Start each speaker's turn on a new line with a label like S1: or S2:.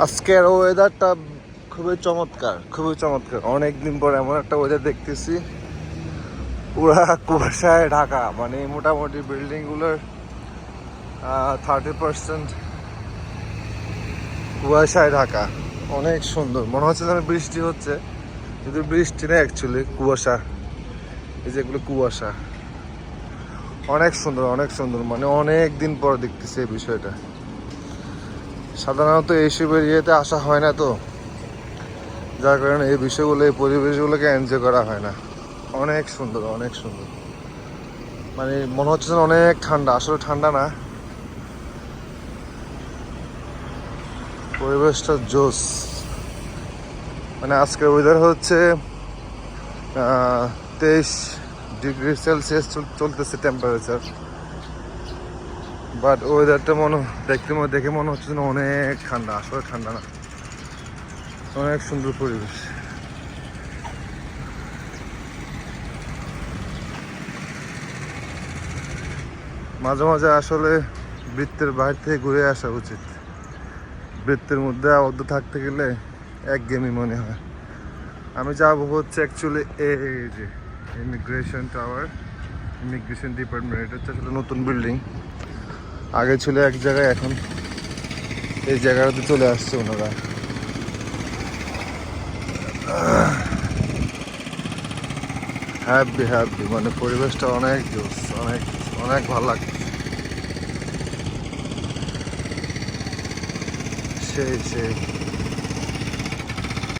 S1: আজকের ওয়েদারটা খুবই চমৎকার খুবই চমৎকার। অনেক দিন পর এমন একটা ওয়েদার দেখতেছি। পুরা কুয়াশায় ঢাকা মানে মোটামুটি বিল্ডিংগুলোর থার্টি পার্সেন্ট কুয়াশায় ঢাকা। অনেক সুন্দর। মনে হচ্ছে যেন বৃষ্টি হচ্ছে, কিন্তু বৃষ্টি না অ্যাকচুয়ালি কুয়াশা। এই যেগুলো কুয়াশা। অনেক সুন্দর অনেক সুন্দর। মানে অনেক দিন পর দেখতেছি এই বিষয়টা। সাধারণত এইসব এরিয়াতে আসা হয় না তো। যার কারণে এই বিষয়গুলো, এই পরিবেশগুলোকে এনজয় করা হয় না। অনেক সুন্দর অনেক সুন্দর। মানে মনে হচ্ছে যেন অনেক ঠান্ডা, আসলে ঠান্ডা না। পরিবেশটা জোস। মানে আজকের ওয়েদার হচ্ছে তেইশ ডিগ্রি সেলসিয়াস চলতেছে টেম্পারেচার বাট ওয়েদারটা মনে দেখতে দেখে মনে হচ্ছে যেন অনেক ঠান্ডা, আসলে ঠান্ডা না। অনেক সুন্দর পরিবেশ। মাঝে মাঝে আসলে বৃত্তের বাইরে থেকে ঘুরে আসা উচিত। বৃত্তের মধ্যে আবদ্ধ থাকতে গেলে এক গেমই মনে হয়। আমি যাব হচ্ছে অ্যাকচুয়ালি এই যে ইমিগ্রেশন টাওয়ার ইমিগ্রেশন ডিপার্টমেন্ট এটা হচ্ছে আসলে নতুন বিল্ডিং আগে ছিল এক জায়গায়, এখন এই জায়গাটাতে চলে আসছে ওনারা। হ্যাপি হ্যাপি মানে পরিবেশটা অনেক জোস অনেক অনেক ভালো লাগছে। সেই সেই।